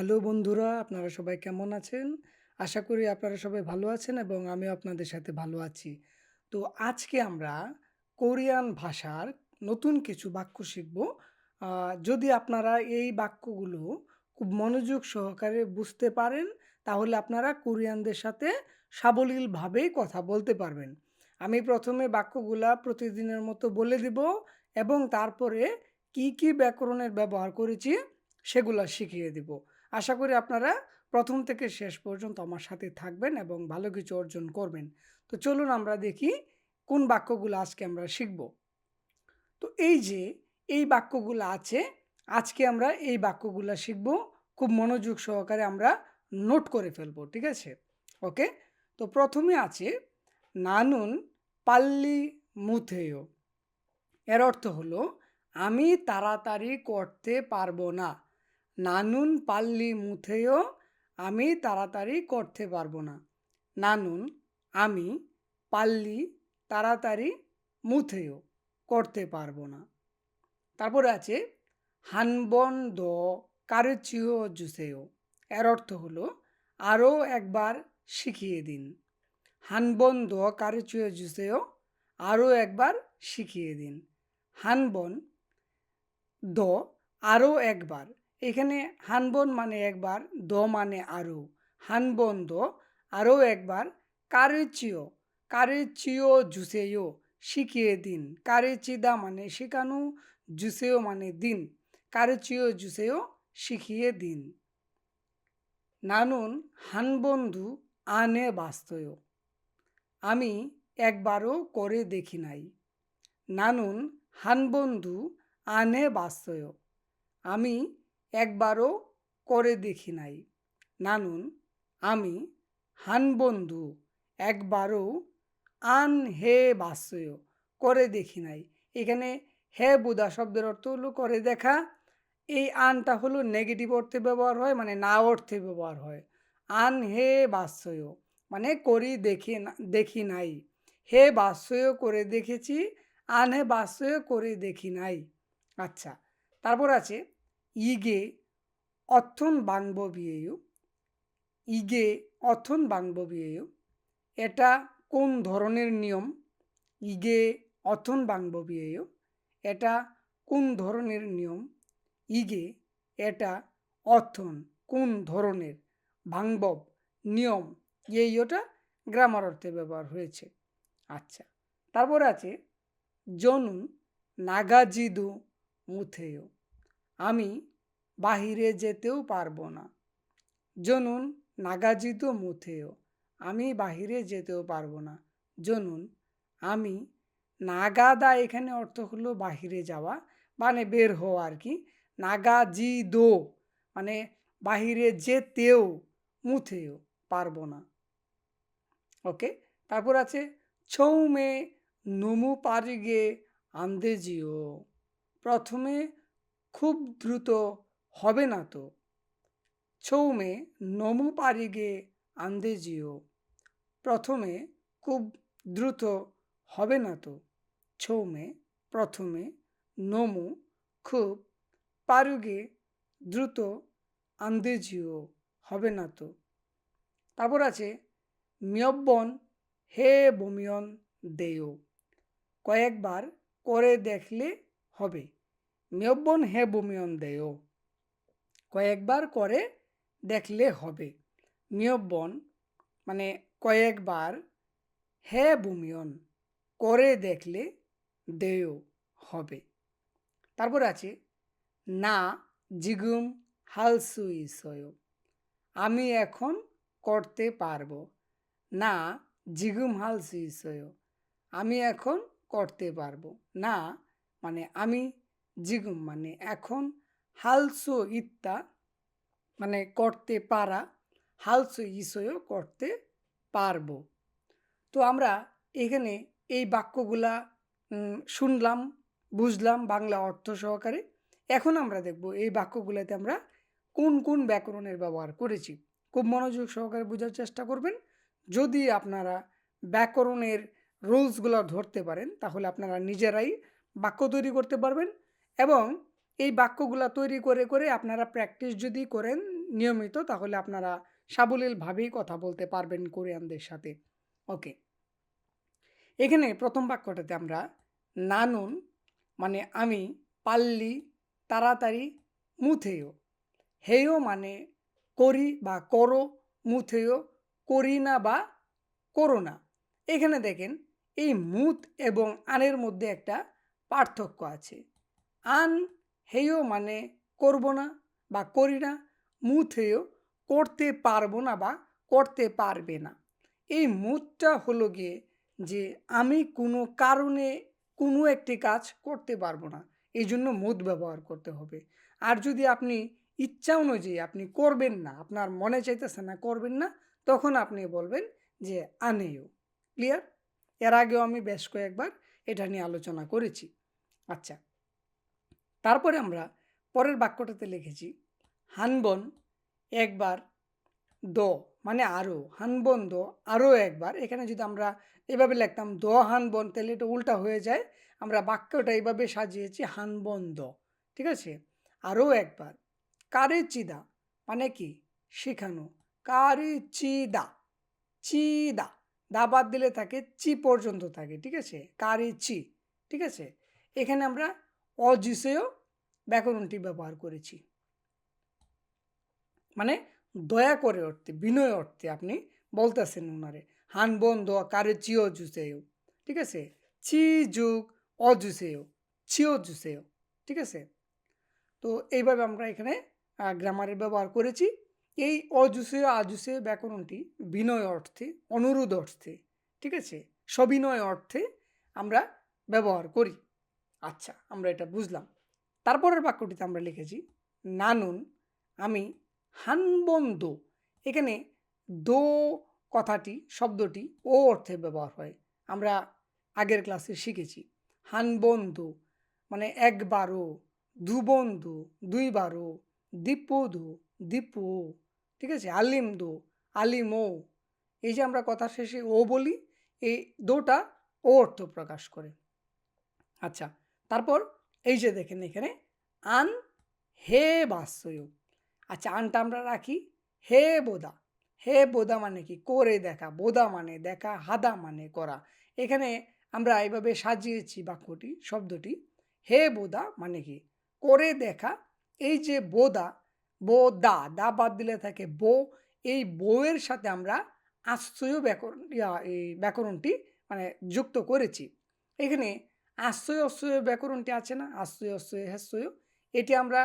Hello বন্ধুরা, আপনারা সবাই কেমন আছেন? আশা করি আপনারা সবাই ভালো আছেন এবং আমিও আপনাদের সাথে ভালো আছি। তো আজকে আমরা কোরিয়ান ভাষার নতুন কিছু বাক্য শিখব। যদি আপনারা এই বাক্যগুলো খুব মনোযোগ সহকারে বুঝতে পারেন, তাহলে আপনারা কোরিয়ানদের সাথে সাবলীলভাবেই কথা বলতে পারবেন। আমি প্রথমে বাক্যগুলা প্রতিদিনের মতো বলে দিব এবং তারপরে কি কি ব্যাকরণের ব্যবহার করেছি সেগুলো শিখিয়ে দিব। আশা করি আপনারা প্রথম থেকে শেষ পর্যন্ত আমার সাথে থাকবেন এবং ভালো কিছু অর্জন করবেন। তো চলুন আমরা দেখি কোন বাক্যগুলো আজকে আমরা শিখব। তো এই যে, এই বাক্যগুলো আছে, আজকে আমরা এই বাক্যগুলো শিখব। খুব মনোযোগ সহকারে আমরা নোট করে ফেলব, ঠিক আছে? ওকে? তো প্রথমে আছে, নানুন পাল্লি মুথেয়। এর অর্থ হলো, আমি তাড়াতাড়ি করতে পারব না। নানুন পাল্লি মুথেয়, আমি তাড়াতাড়ি করতে পারব না। নানুন, আমি পাল্লি তাড়াতাড়ি মুথেয়, করতে পারব না। তারপরে আছে, হানবন দ কারুচিও জুসেও এর অর্থ হলো আরও একবার শিখিয়ে দিন। হানবন দ কারুচিও জুসেও আরও একবার শিখিয়ে দিন। হানবন দ আরও একবার। এখানে হানবন মানে একবার, দ মানে আরও হানবন দ আরও একবার, কারেচিও। কারেচিও জুসেও শিখিয়ে দিন। কারেচিদা মানে শেখানো জুসেও মানে দিন। কারেচিও জুসেও শিখিয়ে দিন। নানুন, হানবন্ধু আনে বাস্তয়। আমি একবারও করে দেখি নাই। নানুন, হানবন্ধু আনে বাস্তয়। আমি একবারও করে দেখি নাই। নানুন, আমি হানবন্ধু একবারও আন হে বাস্তয় করে দেখি নাই। এখানে হে বুদা শব্দের অর্থ হলো করে দেখা। এই আনটা হলো নেগেটিভ অর্থে ব্যবহার হয় মানে না অর্থে ব্যবহার হয়। আন হে বাস্যয় মানে করি দেখি না, দেখি নাই। হে বাস্যয় করে দেখেছি, আন হে বাস্যয় করে দেখি নাই। আচ্ছা তারপর আছে ইগে অথন বাংব বিয়েয় ইগে অথন বাংব বিয়েয় এটা কোন ধরনের নিয়ম? ইগে অথন বাংব বিয়েয় এটা কোন ধরনের নিয়ম? ইগে এটা অথন কোন ধরনের ভাঙবব নিয়ম? এই ওটা গ্রামার অর্থে ব্যবহার হয়েছে। আচ্ছা তারপর আছে, জনুন নাগাজিদু মুথেয়। আমি বাহিরে যেতেও পারব না। জনুন নাগাজিদু মুথেয় আমি বাহিরে যেতেও পারব না। জনুন, আমি নাগাদা এখানে অর্থ হলো বাহিরে যাওয়া মানে বের হওয়া আর কি। নাগাজি দো মানে বাহিরে যেতেও মুথেও পারব না। ওকে, তারপর আছে ছৌ ছৌমে নমু পারিগে আন্দেজিও। প্রথমে খুব দ্রুত হবে না তো? ছৌমে নমু পারিগে আন্দেজিও প্রথমে খুব দ্রুত হবে না তো? ছৌমে প্রথমে নমু খুব পারুগে দ্রুত আন্দেজিও হবে না তো? তারপর আছে মিয়ব্বন হে বমিয়ন দেয় কয়েকবার করে দেখলে হবে। মিয়ব্বন হে বমিয়ন দেয়। কয়েকবার করে দেখলে হবে। মিয়ব্বন মানে কয়েকবার হে বুমিয়ন করে দেখলে দেয় হবে। তারপর আছে, না জিগুম হালসুইসয় আমি এখন করতে পারব। না জিগুম হালসুইসয় আমি এখন করতে পারব। না মানে আমি জিগুম মানে এখন হালসো ইত্তা মানে করতে পারা, হালসো ইসয়ও করতে পারব। তো আমরা এখানে এই বাক্যগুলা শুনলাম, বুঝলাম বাংলা অর্থ সহকারে। এখন আমরা দেখব এই বাক্যগুলোতে আমরা কোন কোন ব্যাকরণের ব্যবহার করেছি। খুব মনোযোগ সহকারে বোঝার চেষ্টা করবেন। যদি আপনারা ব্যাকরণের রুলসগুলো ধরতে পারেন, তাহলে আপনারা নিজেরাই বাক্য তৈরি করতে পারবেন। এবং এই বাক্যগুলো তৈরি করে করে আপনারা প্র্যাকটিস যদি করেন নিয়মিত, তাহলে আপনারা সাবলীলভাবেই কথা বলতে পারবেন কোরিয়ানদের সাথে। ওকে এখানে প্রথম বাক্যটাতে আমরা নানুন মানে আমি, পাল্লি, তাড়াতাড়ি মুথেও হেয় মানে করি বা করো মুথেও করি না বা করো না। এখানে দেখেন, এই মুত এবং আনের মধ্যে একটা পার্থক্য আছে। আন, হেয় মানে করব না বা করি না মুথেও করতে পারব না বা করতে পারবে না। এই মুতটা হলো গিয়ে যে আমি কোনো কারণে কোনো একটি কাজ করতে পারব না, এই জন্য মুদ ব্যবহার করতে হবে। আর যদি আপনি ইচ্ছা অনুযায়ী আপনি করবেন না, আপনার মনে চাইতেছে না করবেন না, তখন আপনি বলবেন যে আনেও ক্লিয়ার? এর আগেও আমি বেশ কয়েকবার এটা নিয়ে আলোচনা করেছি। আচ্ছা। তারপরে আমরা পরের বাক্যটাতে লিখেছি, হানবন একবার দ মানে আরও হানবন দ আরও একবার। এখানে যদি আমরা এভাবে লিখতাম, দ হানবন তাহলে এটা উল্টা হয়ে যায়। আমরা বাক্যটা এইভাবে সাজিয়েছি, হানবন দ ঠিক আছে? আরও একবার কারে চিদা মানে কি? শেখানো। কারে চিদা। চিদা দা বাদ দিলে থাকে, চি পর্যন্ত থাকে, ঠিক আছে? কারে চি ঠিক আছে? এখানে আমরা অজিসেও ব্যাকরণটি ব্যবহার করেছি। মানে দয়া করে অর্থে, বিনয় অর্থে আপনি বলতেছেন ওনারে হান বন্ধ কারে চিও জুসেও ঠিক আছে? চি যুগ অজুসেও চিও জুসেও ঠিক আছে? তো এইভাবে আমরা এখানে গ্রামারের ব্যবহার করেছি। এই অজুসেয় আজুসেয় ব্যাকরণটি বিনয় অর্থে, অনুরোধ অর্থে, ঠিক আছে? সবিনয় অর্থে আমরা ব্যবহার করি। আচ্ছা আমরা এটা বুঝলাম। তারপরের বাক্যটিতে আমরা লিখেছি, নানুন, আমি হানবন্দ এখানে দো কথাটি, শব্দটি ও অর্থে ব্যবহার হয়। আমরা আগের ক্লাসে শিখেছি, হানবন্ধু। মানে একবারও, দুবন্ধু। দুইবারও দীপদু দীপু ঠিক আছে? আলিম দো আলিম। ও এই যে আমরা কথা শেষে ও বলি, এই দোটা ও অর্থ প্রকাশ করে। আচ্ছা তারপর এই যে দেখেন এখানে, আন হে বাস্যয় আচ্ছা আনটা আমরা রাখি, হে বোদা। হে বোদা মানে কি? করে দেখা, বোদা মানে দেখা, হাদা মানে করা। এখানে আমরা এইভাবে সাজিয়েছি বাক্যটি, শব্দটি। হে বোদা মানে কি? করে দেখা, এই যে বোদা বো দা দা বাদ দিলে থাকে বো, এই বউয়ের সাথে আমরা আশ্রয় ব্যাকরণ এই ব্যাকরণটি মানে যুক্ত করেছি। এখানে আশ্রয় অশ্রয় ব্যাকরণটি আছে না? আশ্রয় অশ্রয় হাস্যয় এটি আমরা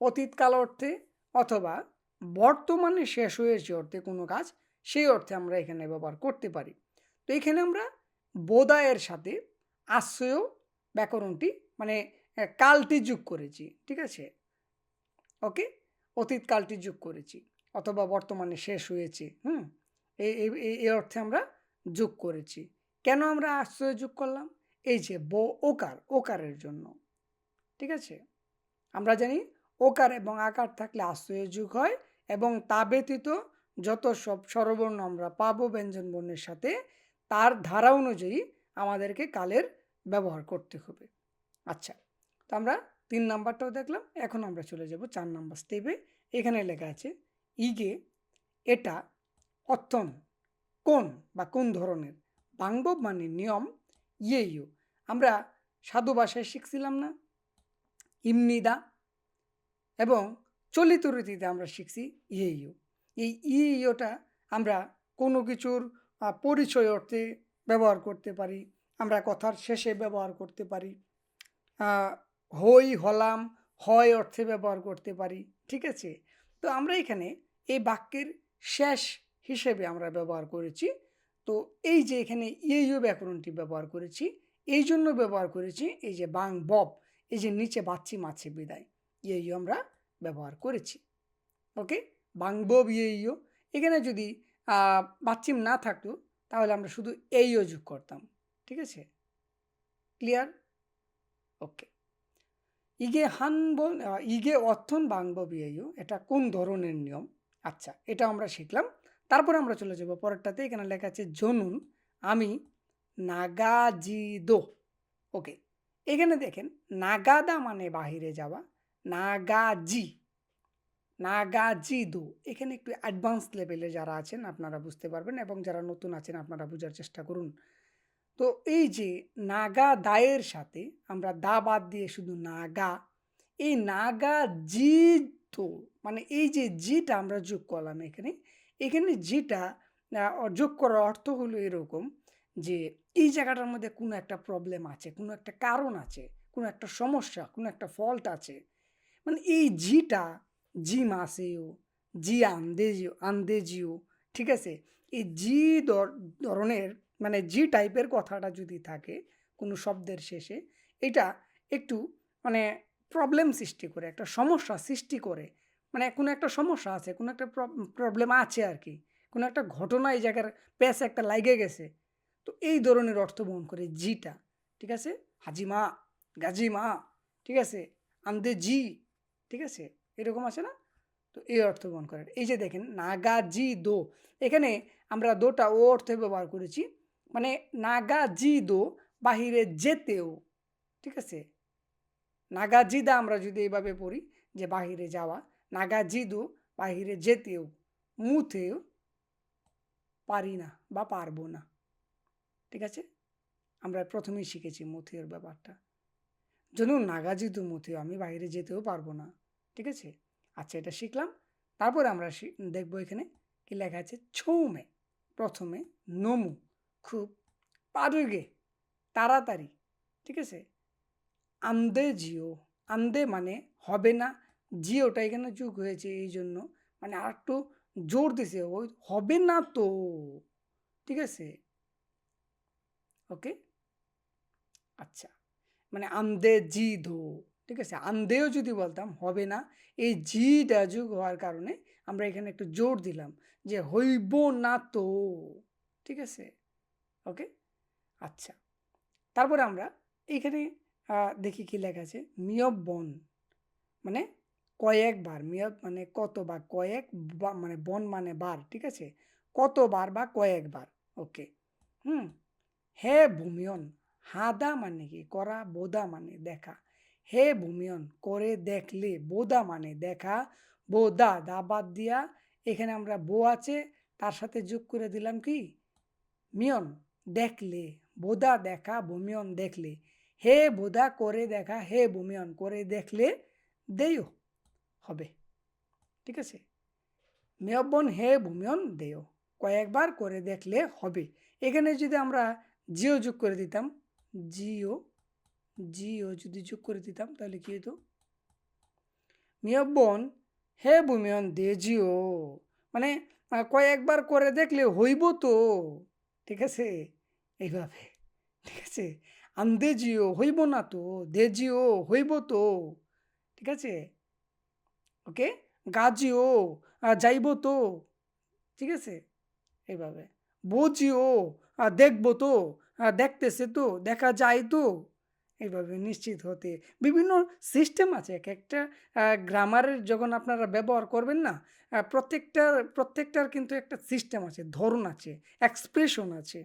অতীতকাল অর্থে অথবা বর্তমানে শেষ হয়েছে অর্থে কোনো কাজ, সেই অর্থে আমরা এখানে ব্যবহার করতে পারি। তো এখানে আমরা বোদায়ের সাথে আশ্রয় ব্যাকরণটি মানে কালটি যোগ করেছি, ঠিক আছে? ওকে? অতীতকালটি যোগ করেছি, অথবা বর্তমানে শেষ হয়েছে, হুম? এই এই অর্থে আমরা যোগ করেছি। কেন আমরা আশ্রয় যোগ করলাম? এই যে ব, ওকার, ওকারের জন্য, ঠিক আছে? আমরা জানি ওকার এবং আকার থাকলে আশ্রয় যুগ হয় এবং তা ব্যতীত যত সব স্বরবর্ণ আমরা পাবো ব্যঞ্জন বর্ণের সাথে, তার ধারা অনুযায়ী আমাদেরকে কালের ব্যবহার করতে হবে। আচ্ছা তো আমরা তিন নাম্বারটাও দেখলাম, এখন আমরা চলে যাব চার নাম্বার স্টেপে এখানে লেখা আছে, ইগে এটা অর্থন কোন বা কোন ধরনের বাংবব মানে নিয়ম ইয়ে আমরা সাধু ভাষায় শিখছিলাম না। ইমনিদা এবং চলিত রীতিতে আমরা শিখছি ইয়ে ইউ এই ই আমরা কোনো কিছুর পরিচয় অর্থে ব্যবহার করতে পারি, আমরা কথার শেষে ব্যবহার করতে পারি হই হলাম, হয় অর্থে ব্যবহার করতে পারি, ঠিক আছে? তো আমরা এখানে এই বাক্যের শেষ হিসেবে আমরা ব্যবহার করেছি। তো এই যে এখানে ইউ ব্যাকরণটি ব্যবহার করেছি এই জন্য ব্যবহার করেছি, এই যে বাং বব, এই যে নিচে বাচ্চি মাছে বিদায় ইউ আমরা ব্যবহার করেছি। ওকে? বাং বব ইউ এখানে যদি বাচ্চিম না থাকতো, তাহলে আমরা শুধু এইও যোগ করতাম। ঠিক আছে? ক্লিয়ার? ওকে। ইগে হানব ইগে অর্থন বাংব বিয়েও এটা কোন ধরনের নিয়ম? আচ্ছা এটা আমরা শিখলাম। তারপরে আমরা চলে যাব পরেরটাতে। এখানে লেখা আছে, জনুন, আমি নাগাজিদো। ওকে, এখানে দেখেন, নাগাদা মানে বাহিরে যাওয়া, নাগাজি, নাগাজিদো। এখানে একটু অ্যাডভান্স লেভেলে যারা আছেন, আপনারা বুঝতে পারবেন এবং যারা নতুন আছেন, আপনারা বোঝার চেষ্টা করুন। তো এই যে নাগা দায়ের সাথে আমরা দা বাদ দিয়ে শুধু নাগা, এই নাগা জি তো মানে এই যে জিটা আমরা যোগ করলাম এখানে এখানে জিটা যোগ করার অর্থ হলো এরকম যে, এই জায়গাটার মধ্যে কোনো একটা প্রবলেম আছে, কোনো একটা কারণ আছে, কোনো একটা সমস্যা, কোনো একটা ফল্ট আছে। মানে এই জিটা জি মাসেও জি আন্দেজিও আন্দেজিও, ঠিক আছে? এই জি ধর- ধরনের মানে জি টাইপের কথাটা যদি থাকে কোনো শব্দের শেষে, এটা একটু মানে প্রবলেম সৃষ্টি করে, একটা সমস্যা সৃষ্টি করে। মানে কোনো একটা সমস্যা আছে, কোনো একটা প্রবলেম আছে আর কি। কোনো একটা ঘটনা এই জায়গার প্যাস একটা লাগে গেছে। তো এই ধরনের অর্থ বহন করে জিটা, ঠিক আছে? হাজিমা, গাজিমা, ঠিক আছে? আমদে জি, ঠিক আছে? এরকম আছে না? তো এই অর্থ বহন করে। এই যে দেখেন নাগা জি দো এখানে আমরা দোটা ও অর্থে ব্যবহার করেছি। মানে নাগা জি দো বাহিরে যেতেও, ঠিক আছে? নাগা জিদা আমরা যদি এইভাবে পড়ি, যে বাহিরে যাওয়া নাগা জিদু বাহিরে যেতেও মুথেও পারি না বা পারব না। ঠিক আছে? আমরা প্রথমেই শিখেছি মুথের ব্যাপারটা। যদিও নাগাজিদু মুথেও, আমি বাইরে যেতেও পারব না। ঠিক আছে? আচ্ছা এটা শিখলাম। তারপরে আমরা দেখব এখানে কি লেখা আছে। ছৌমে, প্রথমে নমু, খুব পারুগে তাড়াতাড়ি। ঠিক আছে? আন্দে জিও, আন্দে মানে হবে না। জিওটা এখানে যুগ হয়েছে এই জন্য মানে আর একটু জোর দিছে, ওই হবে না তো। ঠিক আছে? ওকে? আচ্ছা। মানে আমদে জি ধো ঠিক আছে? আমদেও যদি বলতাম, হবে না। এই জিটা যুগ হওয়ার কারণে আমরা এখানে একটু জোর দিলাম যে হইব না তো, ঠিক আছে? ওকে? আচ্ছা। তারপরে আমরা এইখানে দেখি কি লেখা আছে? মিয়ব বন। মানে কয়েকবার মিয়ব মানে কয়েক বা মানে বন মানে বার, ঠিক আছে? কতবার বা কয়েকবার ওকে। হুম? হে ভূমিয়ন, হাদা মানে কি? করা, বোদা মানে দেখা। হে ভূমিয়ন, করে, দেখলে, বোদা মানে দেখা। বোদা, দা বাদ দিয়া, এখানে আমরা বো আছে, তার সাথে যোগ করে দিলাম কি? মিয়ন, দেখলে, বোদা দেখা, ভূমিয়ন, দেখলে। হে বোধা করে, দেখা, হে ভূমিয়ন, করে, দেখলে, দেয়, হবে। ঠিক আছে? মেয়বন হে ভূমিয়ন, দেয়। কয়েকবার করে দেখলে হবে। এখানে যদি আমরা জিও যোগ করে দিতাম। জিও জিও যদি যোগ করে দিতাম, তাহলে কি হতো মিয়বন হে ভূমিয়ন দে জিও। মানে কয়েকবার করে দেখলে হইব তো। ঠিক আছে? এইভাবে। ঠিক আছে? আমদে জিও, হইব না তো। দে জিও, হইব তো। ঠিক আছে? ওকে? গাজিও যাইব তো। ঠিক আছে? এইভাবে। বুঝিও দেখব তো দেখতেছে তো, দেখা যায় তো। এইভাবে নিশ্চিত হতে। বিভিন্ন সিস্টেম আছে, এক একটা গ্রামারের যখন আপনারা ব্যবহার করবেন না প্রত্যেকটার প্রত্যেকটার কিন্তু একটা সিস্টেম আছে, ধরন আছে এক্সপ্রেশন আছে।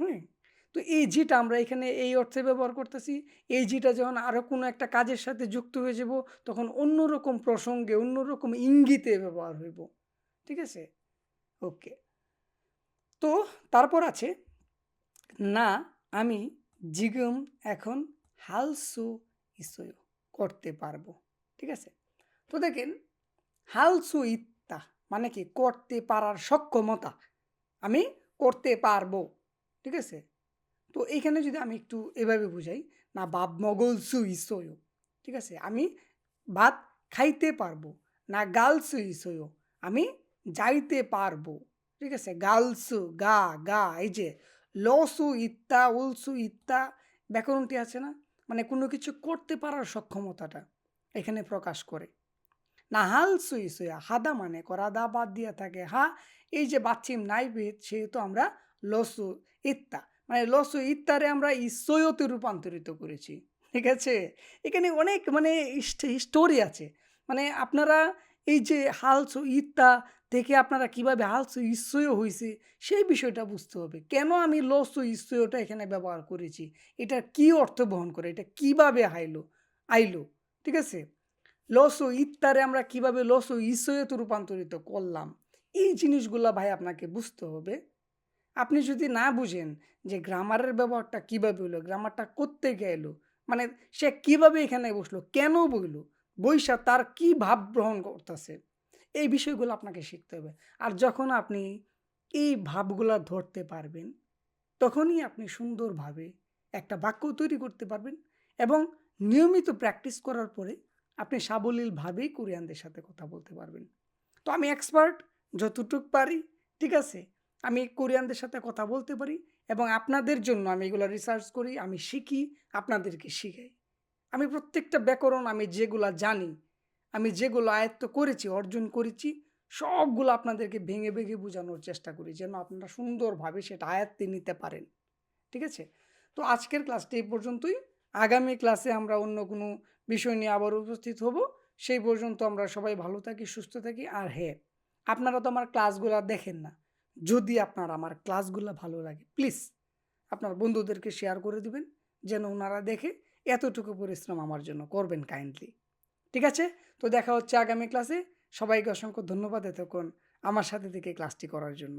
হুম? তো এই জিটা আমরা এখানে এই অর্থে ব্যবহার করতেছি, এই জিটা যখন আরও কোনো একটা কাজের সাথে যুক্ত হয়ে যাব, তখন অন্যরকম প্রসঙ্গে, অন্যরকম ইঙ্গিতে ব্যবহার হইব। ঠিক আছে? ওকে তো তারপর আছে, না, আমি জিগম এখন হালসু ইসয় করতে পারব। ঠিক আছে? তো দেখেন, হালসু ইত্তা মানে কি? করতে পারার সক্ষমতা আমি করতে পারব। ঠিক আছে? তো এইখানে যদি আমি একটু এভাবে বুঝাই, না, বাপ মগলসু ইসয় ঠিক আছে? আমি ভাত খাইতে পারব, না গালসু ইসয় আমি যাইতে পারব। ঠিক আছে? গালসু, গা গা, এই যে, লসু ইত্তা, উলসু ইত্তা, ব্যাকরণটি আছে না? মানে কোনো কিছু করতে পারার সক্ষমতাটা এখানে প্রকাশ করে। না হাল সুই সুয়া, হাদা মানে করা, দা বাদ দিয়া থাকে, হা, এই যে বাচ্চিম নাইবেদ সেহেতু আমরা লসু ইত্তা। মানে লসু ইত্তারে আমরা ইসয়তে রূপান্তরিত করেছি, ঠিক আছে? এখানে অনেক মানে স্টোরি আছে। মানে আপনারা এই যে হালসু ইত্তা থেকে আপনারা কীভাবে হালসু ইসয় হয়েছে সেই বিষয়টা বুঝতে হবে। কেন আমি লসু ইসয়টা এখানে ব্যবহার করেছি? এটা কি অর্থ বহন করে? এটা কীভাবে হাইলো? আইলো, ঠিক আছে? লস ও ইত্তারে আমরা কীভাবে লস ও ইসয়েতে রূপান্তরিত করলাম? এই জিনিসগুলো ভাই আপনাকে বুঝতে হবে। আপনি যদি না বুঝেন যে গ্রামারের ব্যবহারটা কীভাবে হলো গ্রামারটা করতে গেলো মানে সে কীভাবে এখানে বসল, কেন বইলো? বৈশা তার কি ভাব গ্রহণ করতেছে? এই বিষয়গুলো আপনাকে শিখতে হবে। আর যখন আপনি এই ভাবগুলো ধরতে পারবেন, তখনই আপনি সুন্দরভাবে একটা বাক্য তৈরি করতে পারবেন এবং নিয়মিত প্র্যাকটিস করার পরে আপনি সাবলীলভাবেই কোরিয়ানদের সাথে কথা বলতে পারবেন। তো আমি এক্সপার্ট, যতটুক পারি, ঠিক আছে? আমি কোরিয়ানদের সাথে কথা বলতে পারি এবং আপনাদের জন্য আমি এগুলো রিসার্চ করি, আমি শিখি, আপনাদেরকে শিখাই। আমি প্রত্যেকটা ব্যাকরণ আমি যেগুলো জানি আমি যেগুলো আয়ত্ত করেছি, অর্জন করেছি, সবগুলো আপনাদেরকে ভেঙে ভেঙে বোঝানোর চেষ্টা করি যেন আপনারা সুন্দরভাবে সেটা আয়ত্তে নিতে পারেন। ঠিক আছে? তো আজকের ক্লাসটি এই পর্যন্তই। আগামী ক্লাসে আমরা অন্য কোনো বিষয় নিয়ে আবার উপস্থিত হব। সেই পর্যন্ত আমরা সবাই ভালো থাকি, সুস্থ থাকি। আর হ্যাঁ আপনারা তো আমার ক্লাসগুলো দেখেন না। যদি আপনার আমার ক্লাসগুলো ভালো লাগে, প্লিজ আপনার বন্ধুদেরকে শেয়ার করে দিবেন, যেন ওনারা দেখে এতটুকু পরিশ্রম আমার জন্য করবেন কাইন্ডলি ঠিক আছে? তো দেখা হচ্ছে আগামী ক্লাসে সবাইকে অসংখ্য ধন্যবাদ এতক্ষণ আমার সাথে থেকে ক্লাসটি করার জন্য।